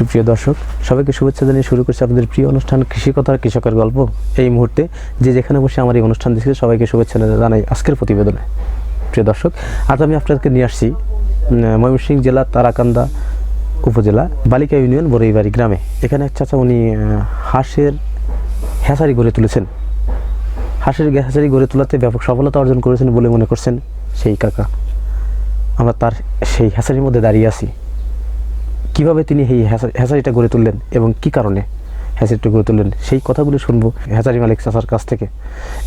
সুপ্রিয় দর্শক, সবাইকে শুভেচ্ছা জানিয়ে শুরু করছি আপনাদের প্রিয় অনুষ্ঠান কৃষি কথার কৃষকের গল্প। এই মুহূর্তে যে যেখানে বসে আমার এই অনুষ্ঠান দেখছে, সবাইকে শুভেচ্ছা জানাই আজকের প্রতিবেদনে। প্রিয় দর্শক, আজ আমি আপনাদেরকে নিয়ে আসছি ময়মনসিংহ জেলা তারাকান্দা উপজেলা বালিকা ইউনিয়ন বড়ইবাড়ি গ্রামে। এখানে এক চাচা, উনি হাঁসের হ্যাঁসারি গড়ে তুলেছেন। হাঁসের হ্যাঁসারি গড়ে তোলাতে ব্যাপক সফলতা অর্জন করেছেন বলে মনে করছেন সেই কাকা। আমরা তার সেই হ্যাঁসারির মধ্যে দাঁড়িয়ে আছি। কীভাবে তিনি এই হ্যাঁচারিটা গড়ে তুললেন এবং কি কারণে হ্যাঁচারিটা গড়ে তুললেন, সেই কথাগুলো শুনব হ্যাঁচারি মালিক চাচার কাছ থেকে।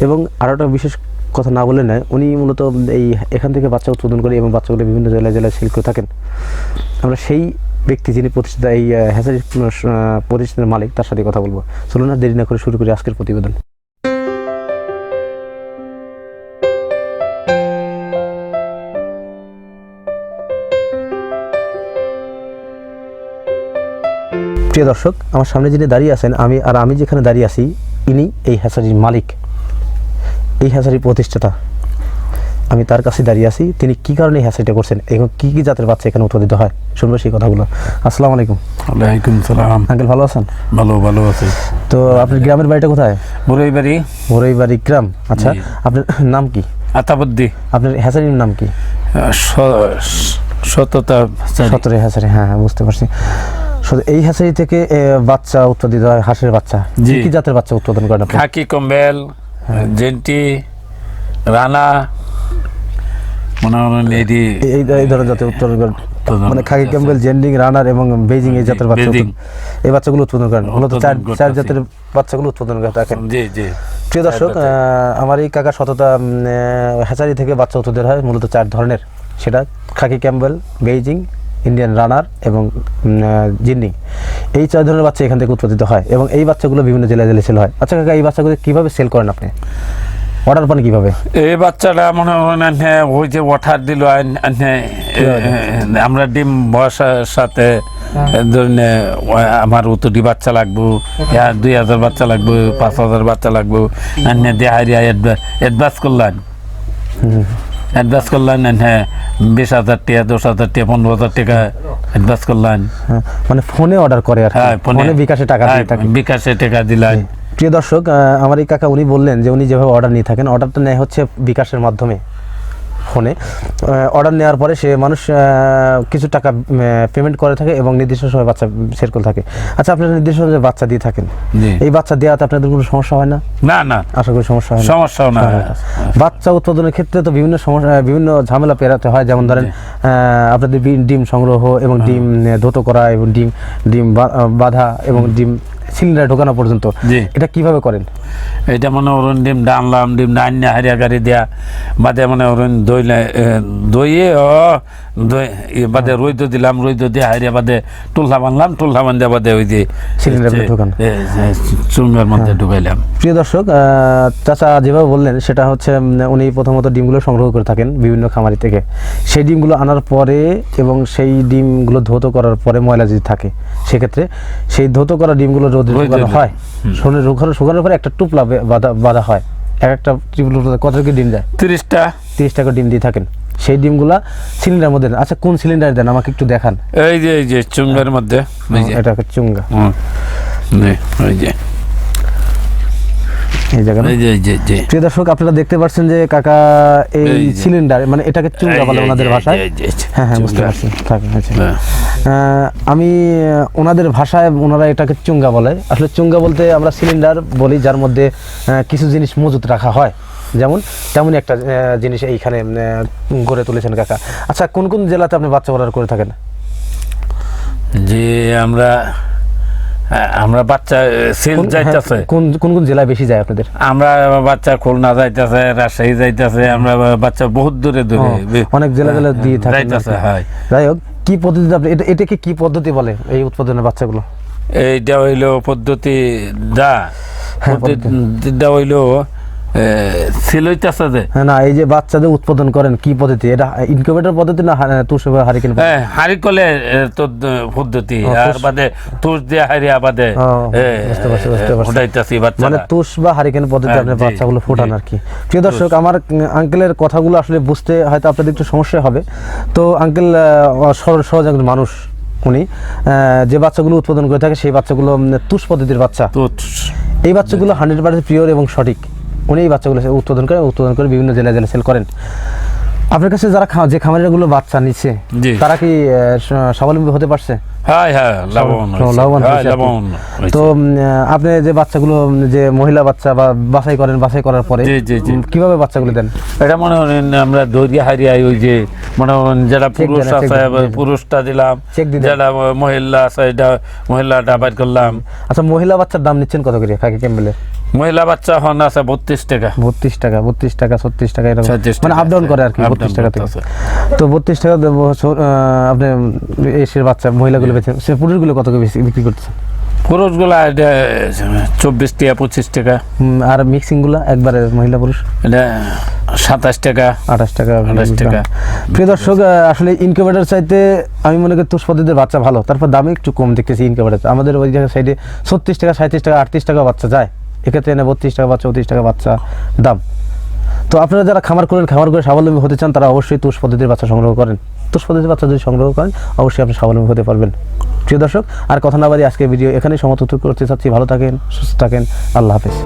এবং আরও একটা বিশেষ কথা না বলে নয়, উনি মূলত এই এখান থেকে বাচ্চা উৎপাদন করে এবং বাচ্চাগুলো বিভিন্ন জেলায় জেলায় শিল্প থাকেন। আমরা সেই ব্যক্তি যিনি প্রতিষ্ঠাতা এই হ্যাঁচারি প্রতিষ্ঠানের মালিক, তার সাথে কথা বলব। চলুন আর দেরি না করে শুরু করি আজকের প্রতিবেদন। প্রিয় দর্শক আমার সামনে যিনি দাঁড়িয়ে আছেন আমি আর আমি যেখানে দাঁড়িয়ে আছি ইনি এই হ্যাচারির মালিক এই হ্যাচারির প্রতিষ্ঠাতা। আমি তার কাছে দাঁড়িয়ে আছি তিনি কি কারণে এই হ্যাচারিটা করছেন এবং কি কি জাতের বাচ্চা এখানে উৎপাদিত হয়? শুনব সেই কথাগুলো। আসসালামু আলাইকুম। ওয়ালাইকুম সালাম। আঙ্কেল ভালো আছেন? ভালো ভালো আছি। তো আপনার গ্রামের বাড়িটা কোথায়? মুরই বাড়ি মোরই বাড়ি গ্রাম। আচ্ছা আপনার নাম কি? আতাবদ্দি। আপনার হ্যাচারির নাম কি? সততা সতেরো হ্যাচারি হ্যাঁ হ্যাঁ বুঝতে পারছি। এই হ্যাচারি থেকে বাচ্চা উৎপাদিত হয় হাঁসের বাচ্চা। কি জাতের বাচ্চা উৎপাদন করেন খাকি কম্বেল জেন্টি রানা মনে হয় এটি এই এই ধরনের জাতের উৎপাদন করেন। মানে খাকি। ক্যাম্বেল জেন্ডিং রানার এবং বেজিং এই জাতের বাচ্চা উৎপাদন- এই বাচ্চাগুলো উৎপাদন করেন। মূলত চার চার জাতের বাচ্চাগুলো উৎপাদন করে থাকেন। জি জি। প্রিয় দর্শক আমার এই কাকা শততা হ্যাচারি থেকে বাচ্চা উৎপাদন হয় মূলত চার ধরনের। সেটা khaki Campbell Beijing Indian runner এবং জিন্ডিং এই চার ধরনের বাচ্চা এখান থেকে উৎপাদিত হয় এবং এই বাচ্চাগুলো বিভিন্ন জেলায় জেলায় সেল হয়। আচ্ছা কাকা এই বাচ্চাগুলো কীভাবে সেল করেন আপনি? অর্ডার পান কীভাবে? এই বাচ্চাটা মনে হয় ওই যে ওয়াটার দিল আমরা ডিম বয়সের সাথে ধরেন এ, ও- আমার অতটি বাচ্চা লাগবো ইয়া দুই হাজার বাচ্চা লাগবো পাঁচ হাজার বাচ্চা লাগবো দেহারিয়া অ্যাডভান্স করলেন। অ্যাডভান্স করলেন হ্যাঁ বিশ হাজার টাকা দশ হাজার টাকা পনেরো হাজার টাকা অ্যাডভান্স করলেন। হ্যাঁ, মানে ফোনে অর্ডার করে আর। হ্যাঁ ফোনে। বিকাশে টাকা দিয়ে হ্যাঁ, থাকে বিকাশে টাকা দিলেন। প্রিয় দর্শক আমার এই কাকা উনি বললেন যে উনি যেভাবে অর্ডার নিয়ে থাকেন অর্ডারটা নেয় হচ্ছে বিকাশের মাধ্যমে। ফোনে। অর্ডার নেওয়ার পরে সে মানুষ কিছু টাকা পেমেন্ট করে থাকে এবং নির্দিষ্ট সময় বাচ্চা সেট করে থাকে। আচ্ছা আপনারা নির্দিষ্ট সময় বাচ্চা দিয়ে থাকেন এই বাচ্চা দেওয়াতে আপনাদের কোনো সমস্যা হয় না? না না। আশা করি সমস্যা হয় না। সমস্যাও না। বাচ্চা উৎপাদনের ক্ষেত্রে তো বিভিন্ন সমস্যা বিভিন্ন ঝামেলা পেরাতে হয়। যেমন ধরেন আপনাদের ডিম সংগ্রহ এবং ডিম আহ, ধুতো করা এবং ডিম ডিম বাঁধা এবং ডিম সিলিন্ডার ঢোকানো পর্যন্ত। এটা কীভাবে করেন? এটা মনে অরুণ ডিম ডানলাম ডিম ডান হারিয়া গাড়ি দেয়া। বাদে মনে অরুণ দইলে দইয়ে ও দই বাদে রইদ দিলাম রইদ দিয়ে হারিয়া বাদে টুলহা বানলাম টুলহা বান্ধে বাদে ওই যে সিলিন্ডার মধ্যে। চুঙ্গার মধ্যে ঢুকাইলাম। প্রিয় দর্শক চাচা যেভাবে বললেন সেটা হচ্ছে উনি প্রথমত ডিমগুলো সংগ্রহ করে থাকেন বিভিন্ন খামারি থেকে। সেই ডিমগুলো আনার পরে এবং সেই ডিমগুলো ধৌত করার পরে ময়লা যদি থাকে সেক্ষেত্রে সেই ধৌত করা ডিমগুলো রোদে শুকানো হয়। শুনে শুকানো- শুকানোর পরে একটা টুপলা বাঁধা বাঁধা হয়। এক একটা টিউবলার কত কি ডিম দেয়? তিরিশটা। তিরিশটা করে ডিম দিয়ে থাকেন। সেই ডিমগুলা সিলিন্ডার মধ্যে আচ্ছা কোন সিলিন্ডার দেন? আমাকে একটু দেখান। এই যে এই যে চুঙ্গার মধ্যে। এটা হচ্ছে চুঙ্গা। হুম, ওই যে। এই জায়গা প্রিয় দর্শক আপনারা দেখতে পাচ্ছেন যে কাকা এই সিলিন্ডার মানে এটাকে চুঙ্গা বলে ওনাদের ভাষায়। হ্যাঁ হ্যাঁ বুঝতে পারছি। হ্যাঁ। আমি ওনাদের ভাষায় ওনারা এটাকে চুঙ্গা বলে। আসলে চুঙ্গা বলতে আমরা সিলিন্ডার বলি যার মধ্যে কিছু জিনিস মজুত রাখা হয়। যেমন তেমনই একটা জিনিস এইখানে গড়ে তুলেছেন কাকা। আচ্ছা কোন কোন জেলাতে আপনি বাচ্চা অর্ডার করে থাকেন? যে আমরা আমরা বাচ্চা সেল হ্যাঁ, যাইতেছে। কোন কোন কোন জেলায় বেশি যায় আপনাদের? আমরা বাচ্চা খুলনা যাইতেছে রাজশাহী যাইতেছে আমরা বাচ্চা বহুত দূরে দূরে অনেক জেলা জেলা দিয়ে থাকে যাইতেছে হয়। যাই হোক কি পদ্ধতি আপনি এটা এটাকে কি পদ্ধতি বলে এই উৎপাদনের বাচ্চাগুলো? এইটা হইল পদ্ধতি দা। পদ্ধতি। দা হইল যে। হ্যাঁ না এই যে বাচ্চাদের উৎপাদন করেন কি পদ্ধতি? এটা ইনকিউবেটর পদ্ধতি না তুষ হারিকেন হ্যাঁ হারি তো পদ্ধতি। আর বাদে তুষ দিয়ে হারিয়া বাদে। ফুটাইতেছি বাচ্চা মানে তুষ বা হারিকেন পদ্ধতি হ্যাঁ, জি, বাচ্চাগুলো ফোটান। আর কি। প্রিয় দর্শক আমার আঙ্কেলের কথাগুলো আসলে বুঝতে হয়তো আপনাদের একটু সমস্যা হবে। তো আঙ্কেল সহজ সহজ একজন মানুষ উনি আহ, যে বাচ্চাগুলো উৎপাদন করে থাকে সেই বাচ্চাগুলো তুষ পদ্ধতির বাচ্চা। এই বাচ্চাগুলো হান্ড্রেড পার্সেন্ট পিওর এবং সঠিক। উনি এই বাচ্চাগুলো উৎপাদন করে উৎপাদন করে বিভিন্ন জেলায় জেলায় সেল করেন। আপনার কাছে যারা যে খামারিগুলো বাচ্চা নিচ্ছে তারা কি স্বাবলম্বী হতে পারছে? তো আপনি যে বাচ্চাগুলো যে মহিলা বাচ্চা বা বাছাই করেন বাছাই করার পরে কীভাবে বাচ্চাগুলো দেন? এটা মনে আমরা দৌড়িয়া হারিয়াই ওই যে মনে যারা পুরুষ আছে। পুরুষটা দিলাম। যারা মহিলা আছে এটা মহিলাটা বাইর করলাম। আচ্ছা মহিলা বাচ্চার দাম নিচ্ছেন কত করে খাকি ক্যাম্বেলের মহিলা বাচ্চা হন আছে বত্রিশ টাকা। বত্রিশ টাকা বত্রিশ টাকা ছত্রিশ টাকা এরকম। মানে আপ ডাউন করে আর কি বত্রিশ টাকা থেকে। তো বত্রিশ টাকা আপনি এসের বাচ্চা মহিলাগুলো বেছে সে পুরুষগুলো কত করে বেশি বিক্রি করতেছে? পুরুষগুলা এটা চব্বিশ টাকা পঁচিশ টাকা। আর মিক্সিংগুলো একবারে মহিলা পুরুষ? এটা সাতাশ টাকা। আঠাশ টাকা 28 টাকা। প্রিয় দর্শক আসলে ইনকিউবেটার চাইতে আমি মনে করি তুষ পদ্ধতির বাচ্চা ভালো। তারপর দামে একটু কম দেখতেছি ইনকিউবেটার আমাদের ওই জায়গায় সাইডে ছত্রিশ টাকা সাঁত্রিশ টাকা আটত্রিশ টাকা বাচ্চা যায়। এক্ষেত্রে এনে বত্রিশ টাকা বা চৌত্রিশ টাকা বাচ্চা দাম। তো আপনারা যারা খামার করেন খামার করে স্বাবলম্বী হতে চান তারা অবশ্যই তুষ পদ্ধতির বাচ্চা সংগ্রহ করেন। তুষ শতাংশ বাচ্চা যদি সংগ্রহ করেন, অবশ্যই আপনি স্বাবলম্বী হতে পারবেন। প্রিয় দর্শক, আর কথা না বাড়ি আজকে ভিডিও এখানেই সমাপ্ত করতে চাচ্ছি। ভালো থাকেন, সুস্থ থাকেন। আল্লাহ হাফেজ।